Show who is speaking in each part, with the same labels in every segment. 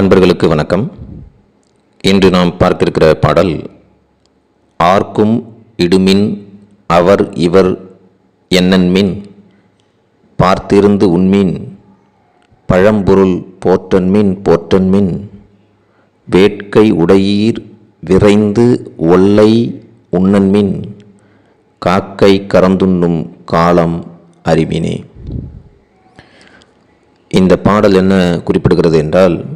Speaker 1: அன்பர்களுக்கு வணக்கம். இன்று நாம் பார்த்திருக்கிற பாடல் ஆர்க்கும் இடுமின் அவர் இவர் என்னன்மின் பார்த்திருந்து உண்மீன் பழம்பொருள் போற்றன்மின் போற்றன்மின் வேட்கை உடையீர் விரைந்து ஒல்லை உண்ணன்மின் காக்கை கறந்துண்ணும் காலம் அறிவினே. இந்த பாடல் என்ன குறிப்பிடுகிறது என்றால்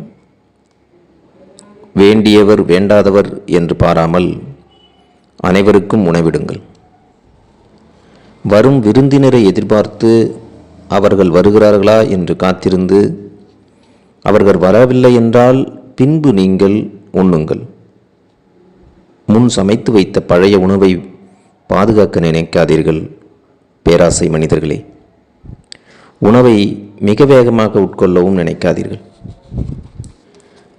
Speaker 1: வேண்டியவர் வேண்டாதவர் என்று பாராமல் அனைவருக்கும் உணவிடுங்கள். வரும் விருந்தினரை எதிர்பார்த்து அவர்கள் வருகிறார்களா என்று காத்திருந்து அவர்கள் வரவில்லை என்றால் பின்பு நீங்கள் உண்ணுங்கள். முன் சமைத்து வைத்த பழைய உணவை பாதுகாக்க நினைக்காதீர்கள் பேராசை மனிதர்களே. உணவை மிக வேகமாக உட்கொள்ளவும் நினைக்காதீர்கள்.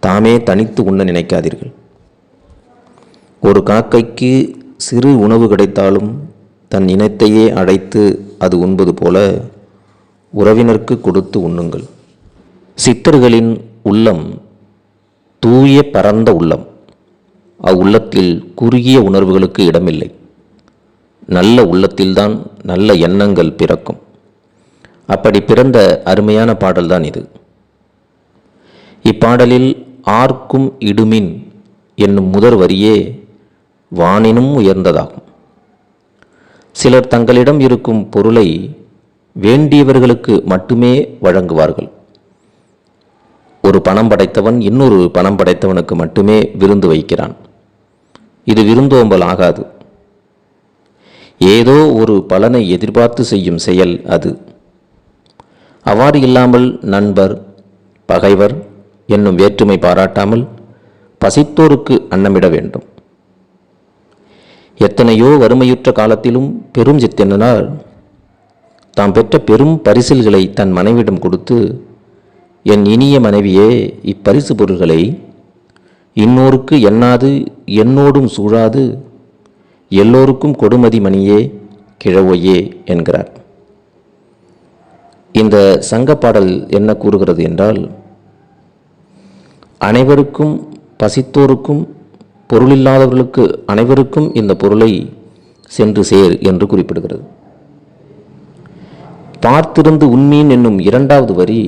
Speaker 1: தாமே தனித்து உண்ண நினைக்காதீர்கள். ஒரு காக்கைக்கு சிறு உணவு கிடைத்தாலும் தன் இனத்தையே அழைத்து அது உண்பது போல உறவினருக்கு கொடுத்து உண்ணுங்கள். சித்தர்களின் உள்ளம் தூய பரந்த உள்ளம். அவ்வுள்ளத்தில் குறுகிய உணர்வுகளுக்கு இடமில்லை. நல்ல உள்ளத்தில்தான் நல்ல எண்ணங்கள் பிறக்கும். அப்படி பிறந்த அருமையான பாடல்தான் இது. இப்பாடலில் ஆர்க்கும் இடுமின் என்னும் முதற் வரியே வானினும் உயர்ந்ததாகும். சிலர் தங்களிடம் இருக்கும் பொருளை வேண்டியவர்களுக்கு மட்டுமே வழங்குவார்கள். ஒரு பணம் படைத்தவன் இன்னொரு பணம் படைத்தவனுக்கு மட்டுமே விருந்து வைக்கிறான். இது விருந்தோம்பல் ஆகாது. ஏதோ ஒரு பலனை எதிர்பார்த்து செய்யும் செயல் அது. அவ்வாறு இல்லாமல் நண்பர் பகைவர் என்னும் வேற்றுமை பாராட்டாமல் பசித்தோருக்கு அன்னமிட வேண்டும். எத்தனையோ வறுமையுற்ற காலத்திலும் பெரும் சித்தனார் தாம் பெற்ற பெரும் பரிசில்களை தன் மனைவிடம் கொடுத்து என் இனிய மனைவியே இப்பரிசு பொருள்களை இன்னோருக்கு எண்ணாது என்னோடும் சூழாது எல்லோருக்கும் கொடுமதி மணியே கிழவோயே என்கிறார். இந்த சங்கப்பாடல் என்ன கூறுகிறது என்றால் அனைவருக்கும் பசித்தோருக்கும் பொருளில்லாதவர்களுக்கு அனைவருக்கும் இந்த பொருளை சென்று சேர் என்று குறிப்பிடுகிறது. பார்த்திருந்து உண்மீன் என்னும் இரண்டாவது வரி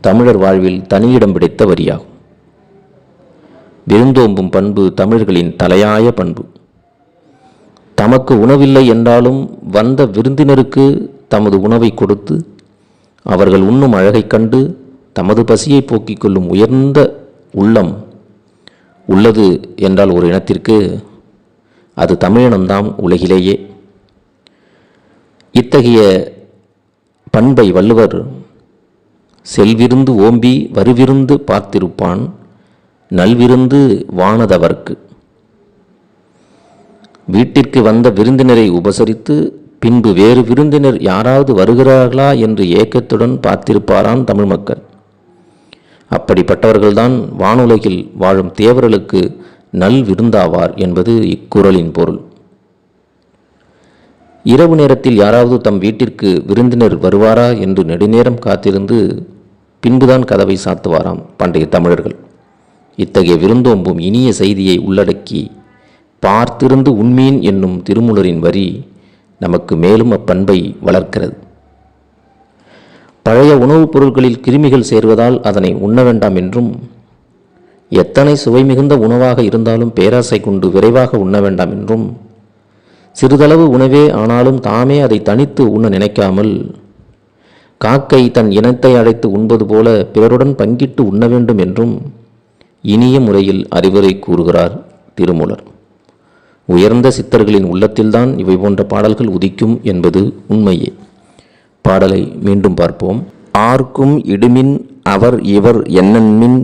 Speaker 1: தமிழர் வாழ்வில் தனியிடம் பிடித்த வரியாகும். விருந்தோம்பும் பண்பு தமிழர்களின் தலையாய பண்பு. தமக்கு உணவில்லை என்றாலும் வந்த விருந்தினருக்கு தமது உணவை கொடுத்து அவர்கள் உண்ணும் அழகைக் கண்டு தமது பசியை போக்கிக் கொள்ளும் உயர்ந்த உள்ளம் உள்ளது என்றால் ஒரு இனத்திற்கு அது தமிழினம்தாம் உலகிலேயே. இத்தகைய பண்பை வள்ளுவர் செல்விருந்து ஓம்பி வருவிருந்து பார்த்திருப்பான் நல்விருந்து வானதவர்க்கு. வீட்டிற்கு வந்த விருந்தினரை உபசரித்து பின்பு வேறு விருந்தினர் யாராவது வருகிறார்களா என்று ஏக்கத்துடன் பார்த்திருப்பாராம் தமிழ் மக்கள். அப்படிப்பட்டவர்கள்தான் வானுலகில் வாழும் தேவர்களுக்கு நல் விருந்தாவார் என்பது இக்குறளின் பொருள். இரவு நேரத்தில் யாராவது தம் வீட்டிற்கு விருந்தினர் வருவாரா என்று நெடுநேரம் காத்திருந்து பின்புதான் கதவை சாத்துவாராம் பண்டைய தமிழர்கள். இத்தகைய விருந்தோம்பும் இனிய செய்தியை உள்ளடக்கி பார்த்திருந்து உண்மீன் என்னும் திருமுலரின் வரி நமக்கு மேலும் அப்பண்பை வளர்க்கிறது. பழைய உணவுப் பொருட்களில் கிருமிகள் சேர்வதால் அதனை உண்ண வேண்டாம் என்றும் எத்தனை சுவை மிகுந்த உணவாக இருந்தாலும் பேராசை கொண்டு விரைவாக உண்ண வேண்டாம் என்றும் சிறிதளவு உணவே ஆனாலும் தாமே அதை தனித்து உண்ண நினைக்காமல் காக்கை தன் இனத்தை அழைத்து உண்பது போல பிறருடன் பங்கிட்டு உண்ண வேண்டும் என்றும் இனிய முறையில் அறிவுரை கூறுகிறார் திருமூலர். உயர்ந்த சித்தர்களின் உள்ளத்தில்தான் இவை போன்ற பாடல்கள் உதிக்கும் என்பது உண்மையே. பாடலை மீண்டும் பார்ப்போம். ஆர்க்கும் இடுமின் அவர் இவர் என்னன்மின்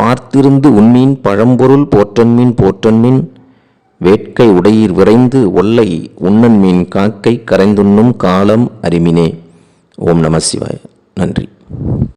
Speaker 1: பார்த்திருந்து உண்மீன் பழம்பொருள் போற்றன்மீன் போற்றன்மின் வேட்கை உடையீர் விரைந்து ஒல்லை உண்ணன்மீன் காக்கை கரைந்துண்ணும் காலம் அறிமினே ஓம் நம சிவாய. நன்றி.